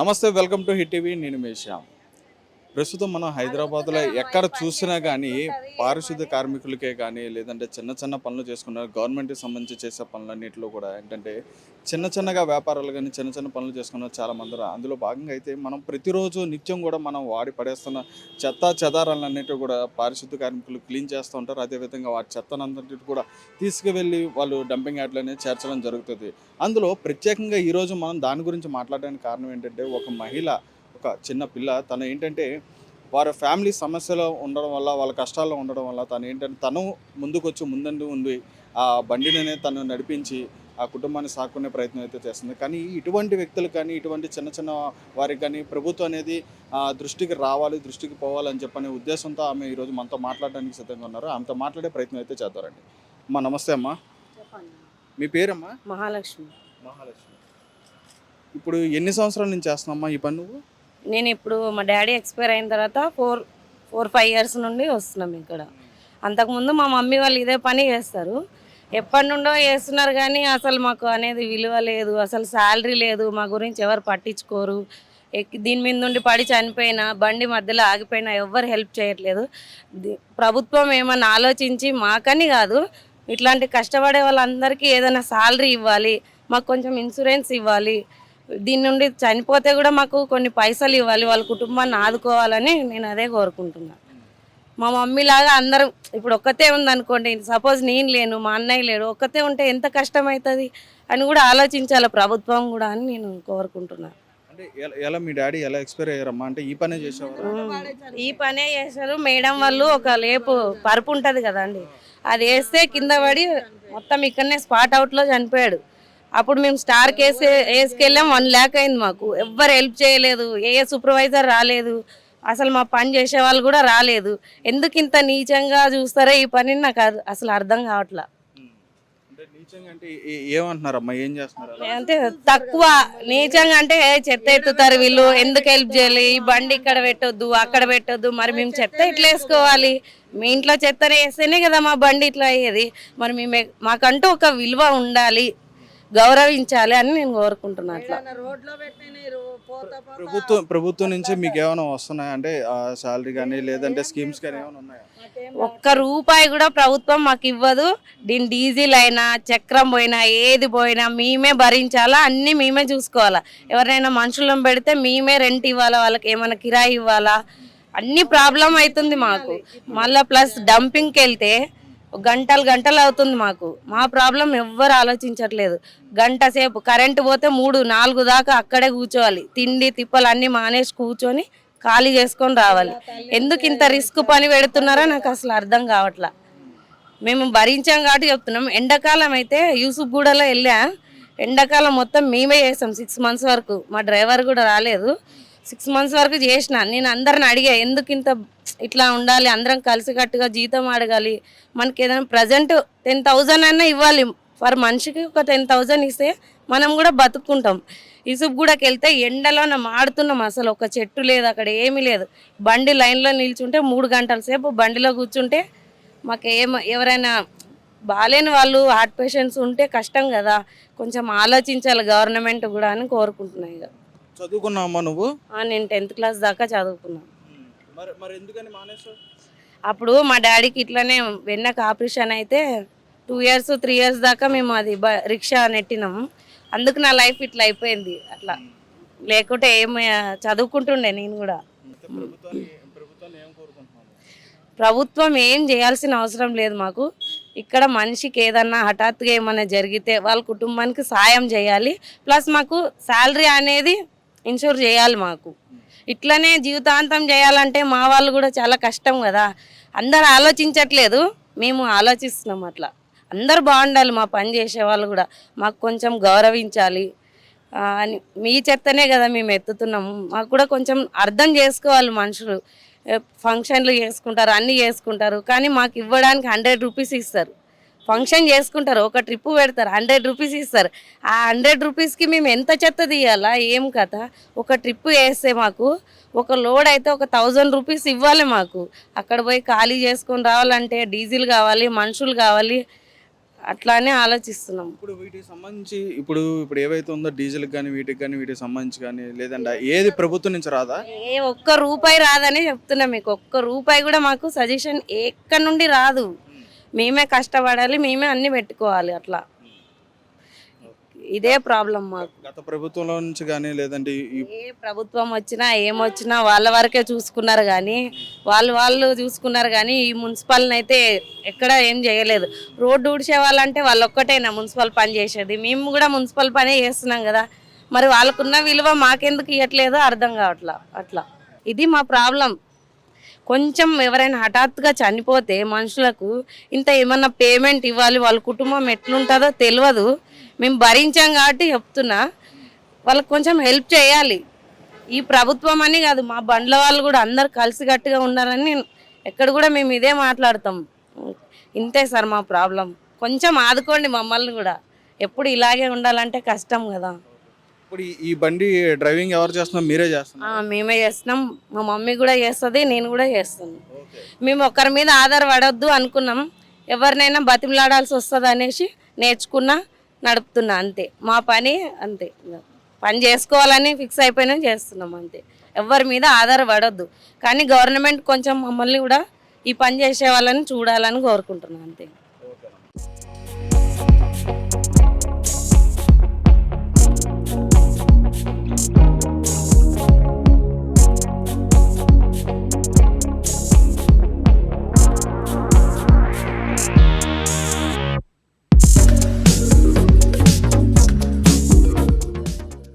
నమస్తే welcome to hit TV. నేను మీ శ్యామ్. ప్రస్తుతం మనం హైదరాబాద్లో ఎక్కడ చూసినా కానీ పారిశుద్ధ కార్మికులకే కానీ లేదంటే చిన్న చిన్న పనులు చేసుకున్న గవర్నమెంట్కి సంబంధించి చేసే పనులన్నింటిలో కూడా ఏంటంటే చిన్న చిన్నగా వ్యాపారాలు కానీ చిన్న చిన్న పనులు చేసుకున్న చాలా మంది. అందులో భాగంగా అయితే మనం ప్రతిరోజు నిత్యం కూడా మనం వాడి పడేస్తున్న చెత్త చెదారాలన్నిటి కూడా పారిశుద్ధ కార్మికులు క్లీన్ చేస్తూ ఉంటారు. అదేవిధంగా వాటి చెత్తనంతటి కూడా తీసుకువెళ్ళి వాళ్ళు డంపింగ్ యార్డ్లోనే చేర్చడం జరుగుతుంది. అందులో ప్రత్యేకంగా ఈరోజు మనం దాని గురించి మాట్లాడడానికి కారణం ఏంటంటే ఒక మహిళ ఒక చిన్న పిల్ల తను ఏంటంటే వారి ఫ్యామిలీ సమస్యలో ఉండడం వల్ల వాళ్ళ కష్టాల్లో ఉండడం వల్ల తను ఏంటంటే తను ముందుకొచ్చి ముందండి ఉంది. ఆ బండిని తను నడిపించి ఆ కుటుంబాన్ని సాకునే ప్రయత్నం అయితే చేస్తుంది. కానీ ఇటువంటి వ్యక్తులు కానీ ఇటువంటి చిన్న చిన్న వారికి కానీ ప్రభుత్వం అనేది దృష్టికి రావాలి దృష్టికి పోవాలని చెప్పనే ఉద్దేశంతో ఆమె ఈరోజు మనతో మాట్లాడడానికి సిద్ధంగా ఉన్నారు. ఆమెతో మాట్లాడే ప్రయత్నం అయితే చేద్దారండి అమ్మా నమస్తే అమ్మా. చెప్పండి. మీ పేరమ్మా? మహాలక్ష్మి. మహాలక్ష్మి. ఇప్పుడు ఎన్ని సంవత్సరాల నుంచి చేస్తున్నామ్మా ఈ పని నువ్వు? నేను ఇప్పుడు మా డాడీ ఎక్స్పైర్ అయిన తర్వాత ఫోర్ ఫోర్ ఫైవ్ ఇయర్స్ నుండి వస్తున్నాం ఇక్కడ. అంతకుముందు మా మమ్మీ వాళ్ళు ఇదే పని చేస్తారు. ఎప్పటి నుండో చేస్తున్నారు కానీ అసలు మాకు అనేది విలువ లేదు అసలు శాలరీ లేదు మా గురించి ఎవరు పట్టించుకోరు. ఎక్కి దీని మీద నుండి పడి చనిపోయినా బండి మధ్యలో ఆగిపోయినా ఎవ్వరు హెల్ప్ చేయట్లేదు. ప్రభుత్వం ఏమన్నా ఆలోచించి మాకని కాదు ఇట్లాంటి కష్టపడే వాళ్ళందరికీ ఏదైనా శాలరీ ఇవ్వాలి మాకు కొంచెం ఇన్సూరెన్స్ ఇవ్వాలి దీని నుండి చనిపోతే కూడా మాకు కొన్ని పైసలు ఇవ్వాలి వాళ్ళ కుటుంబాన్ని ఆదుకోవాలని నేను అదే కోరుకుంటున్నాను మా మమ్మీ లాగా అందరం ఇప్పుడు ఒక్కతే ఉందనుకోండి సపోజ్ నేను లేను మా అన్నయ్య లేడు ఒక్కతే ఉంటే ఎంత కష్టం అవుతుంది అని కూడా ఆలోచించాలి ప్రభుత్వం కూడా అని నేను కోరుకుంటున్నాను ఎలా మీ డాడీ ఎలా ఎక్స్పైర్ అయ్యారమ్మా? అంటే ఈ పనే చేసేవారు? ఈ పనే చేశారు. మేడం వాళ్ళు ఒక లేపు పరుపు ఉంటుంది కదండి. అది వేస్తే కింద పడి మొత్తం ఇక్కడనే స్పాట్ అవుట్లో చనిపోయాడు. అప్పుడు మేము స్టార్ కేసు వేసుకెళ్ళాం. వన్ ల్యాక్ అయింది మాకు. ఎవ్వరు హెల్ప్ చేయలేదు. ఏ సూపర్వైజర్ రాలేదు. అసలు మా పని చేసే వాళ్ళు కూడా రాలేదు. ఎందుకు ఇంత నీచంగా చూస్తారో ఈ పని నాకు అసలు అర్థం కావట్లా. అంటే తక్కువ. నీచంగా అంటే "ఏ, చెత్త ఎత్తుతారు వీళ్ళు. ఎందుకు హెల్ప్ చేయాలి? ఈ బండి ఇక్కడ పెట్టొద్దు అక్కడ పెట్టొద్దు. మరి మేము చెత్త ఇట్లా వేసుకోవాలి? మీ ఇంట్లో చెత్తనే వేస్తేనే కదా మా బండి ఇట్లా అయ్యేది. మరి మేము మాకంటూ ఒక విలువ ఉండాలి. గౌరవించాలి అని నేను కోరుకుంటున్నా అట్లా. ప్రభుత్వం ప్రభుత్వం నుంచి మీకు ఏమైనా వస్తున్నాయా? అంటే శాలరీ కానీ లేదంటే స్కీమ్స్ కానీ ఏమైనా ఉన్నాయా? ఒక్క రూపాయి కూడా ప్రభుత్వం మాకు ఇవ్వదు. దీని డీజిల్ అయినా చక్రం పోయినా ఏది పోయినా మేమే భరించాలా? అన్నీ మేమే చూసుకోవాలా? ఎవరైనా మనుషులను పెడితే మేమే రెంట్ ఇవ్వాలా? వాళ్ళకి ఏమైనా కిరాయి ఇవ్వాలా? అన్ని ప్రాబ్లం అవుతుంది మాకు. మళ్ళీ ప్లస్ డంపింగ్కి వెళ్తే గంటలు గంటలు అవుతుంది మాకు. మా ప్రాబ్లం ఎవ్వరు ఆలోచించట్లేదు. గంట సేపు కరెంటు పోతే మూడు నాలుగు దాకా అక్కడే కూర్చోవాలి. తిండి తిప్పలు అన్నీ మానేసి కూర్చొని ఖాళీ చేసుకొని రావాలి. ఎందుకు ఇంత రిస్క్ పని పెడుతున్నారో నాకు అసలు అర్థం కావట్లా. మేము భరించాం కాబట్టి చెప్తున్నాం. ఎండాకాలం అయితే యూసుఫ్గూడలో వెళ్ళా. ఎండాకాలం మొత్తం మేమే చేసాం. సిక్స్ మంత్స్ వరకు. మా డ్రైవర్ కూడా రాలేదు. సిక్స్ మంత్స్ వరకు చేసిన. నేను అందరిని అడిగా ఎందుకు ఇంత ఇట్లా ఉండాలి? అందరం కలిసికట్టుగా జీతం అడగాలి. మనకి ఏదైనా ప్రజెంట్ టెన్ థౌజండ్ అయినా ఇవ్వాలి. ఫర్ మనిషికి ఒక టెన్ థౌజండ్ ఇస్తే మనం కూడా బతుక్కుంటాం. ఇసుపు కూడాకి వెళ్తే ఎండలోన మాడుతున్నాం అసలు. ఒక చెట్టు లేదు అక్కడ ఏమీ లేదు. బండి లైన్లో నిల్చుంటే మూడు గంటల సేపు బండిలో కూర్చుంటే మాకు ఏం ఎవరైనా బాగాలేని వాళ్ళు హార్ట్ పేషెంట్స్ ఉంటే కష్టం కదా. కొంచెం ఆలోచించాలి గవర్నమెంట్ కూడా అని కోరుకుంటున్నాయి ఇక. చదువుకున్నావమ్మా నువ్వు? నేను టెన్త్ క్లాస్ దాకా చదువుకున్నాను. మరి మరి ఎందుకని మానేసావు అప్పుడు మా డాడీకి ఇట్లనే వెన్నకు ఆపరేషన్ అయితే టూ ఇయర్స్ త్రీ ఇయర్స్ దాకా మేము అది రిక్షా నెట్టినాం. అందుకు నా లైఫ్ ఇట్లా అయిపోయింది అట్లా. లేకుంటే ఏం చదువుకుంటుండే నేను కూడా. ప్రభుత్వం ఏం చేయాల్సిన అవసరం లేదు మాకు. ఇక్కడ మనిషికి ఏదన్నా హఠాత్తుగా ఏమైనా జరిగితే వాళ్ళ కుటుంబానికి సాయం చేయాలి. ప్లస్ మాకు శాలరీ అనేది ఇన్షూర్ చేయాలి మాకు. ఇట్లనే జీవితాంతం చేయాలంటే మా వాళ్ళు కూడా చాలా కష్టం కదా. అందరు ఆలోచించట్లేదు మేము ఆలోచిస్తున్నాం అట్లా. అందరు బాగుండాలి మా పని చేసే వాళ్ళు కూడా. మాకు కొంచెం గౌరవించాలి. అని మీ చెత్తనే కదా మేము ఎత్తుతున్నాము మాకు కూడా కొంచెం అర్థం చేసుకోవాలి మనుషులు. ఫంక్షన్లు చేసుకుంటారు అన్నీ చేసుకుంటారు. కానీ మాకు ఇవ్వడానికి హండ్రెడ్ రూపీస్ ఇస్తారు. ఫంక్షన్ చేసుకుంటారు. ఒక ట్రిప్ పెడతారు. హండ్రెడ్ రూపీస్ ఇస్తారు. ఆ హండ్రెడ్ రూపీస్కి మేము ఎంత చెత్త తీయాలా? ఏం కథ? ఒక ట్రిప్ వేస్తే మాకు ఒక లోడ్ అయితే ఒక థౌజండ్ రూపీస్ ఇవ్వాలి మాకు. అక్కడ పోయి ఖాళీ చేసుకొని రావాలంటే డీజిల్ కావాలి మనుషులు కావాలి. అట్లానే ఆలోచిస్తున్నాం. ఇప్పుడు వీటికి సంబంధించి ఇప్పుడు ఇప్పుడు ఏవైతే ఉందో డీజిల్కి కానీ వీటికి కానీ వీటికి సంబంధించి కానీ లేదంటే ఏది ప్రభుత్వం నుంచి రాదా? ఏ ఒక్క రూపాయి రాదని చెప్తున్నా మీకు. ఒక్క రూపాయి కూడా మాకు సజెషన్ ఎక్కడి నుండి రాదు. మేమే కష్టపడాలి మేమే అన్ని పెట్టుకోవాలి అట్లా. ఇదే ప్రాబ్లం మాకు. గత ప్రభుత్వంలో నుంచి కానీ లేదంటే ఏ ప్రభుత్వం వచ్చినా ఏమొచ్చినా వాళ్ళ వరకే చూసుకున్నారు కానీ వాళ్ళు వాళ్ళు చూసుకున్నారు కానీ ఈ మున్సిపల్ని అయితే ఎక్కడ ఏం చేయలేదు. రోడ్డు ఊడ్చే వాళ్ళంటే వాళ్ళు ఒక్కటేనా మున్సిపల్ పని చేసేది? మేము కూడా మున్సిపల్ పనే చేస్తున్నాం కదా. మరి వాళ్ళకున్న విలువ మాకెందుకు ఇవ్వట్లేదో అర్థం కావట్లా అట్లా. ఇది మా ప్రాబ్లం. కొంచెం ఎవరైనా హఠాత్తుగా చనిపోతే మనుషులకు ఇంత ఏమన్నా పేమెంట్ ఇవ్వాలి వాళ్ళ కుటుంబం ఎట్లుంటుందో తెలియదు మేము భరించాం కాబట్టి చెప్తున్నా. వాళ్ళకి కొంచెం హెల్ప్ చేయాలి. ఈ ప్రభుత్వం అని కాదు మా బండ్ల వాళ్ళు కూడా అందరు కలిసికట్టుగా ఉండాలని నేను ఎక్కడ కూడా మేము ఇదే మాట్లాడతాం. ఇంతే సార్ మా ప్రాబ్లం. కొంచెం ఆదుకోండి మమ్మల్ని కూడా. ఎప్పుడు ఇలాగే ఉండాలంటే కష్టం కదా. ఇప్పుడు ఈ- బండి డ్రైవింగ్ ఎవరు చేస్తున్నారు మీరే చేస్తున్నారు. ఆ, మేమే చేస్తున్నాం. మా మమ్మీ కూడా చేస్తుంది నేను కూడా చేస్తాను మేము ఒకరి మీద ఆధారపడొద్దు అనుకున్నాం. ఎవరినైనా బతిమలాడాల్సి వస్తుంది అనేసి నేర్చుకున్నా నడుపుతున్నా అంతే. మా పని అంతే. పని చేసుకోవాలని ఫిక్స్ అయిపోయినా చేస్తున్నాం అంతే. ఎవరి మీద ఆధారపడొద్దు. కానీ గవర్నమెంట్ కొంచెం మమ్మల్ని కూడా ఈ పని చేసే వాళ్ళని చూడాలని కోరుకుంటున్నాం అంతే.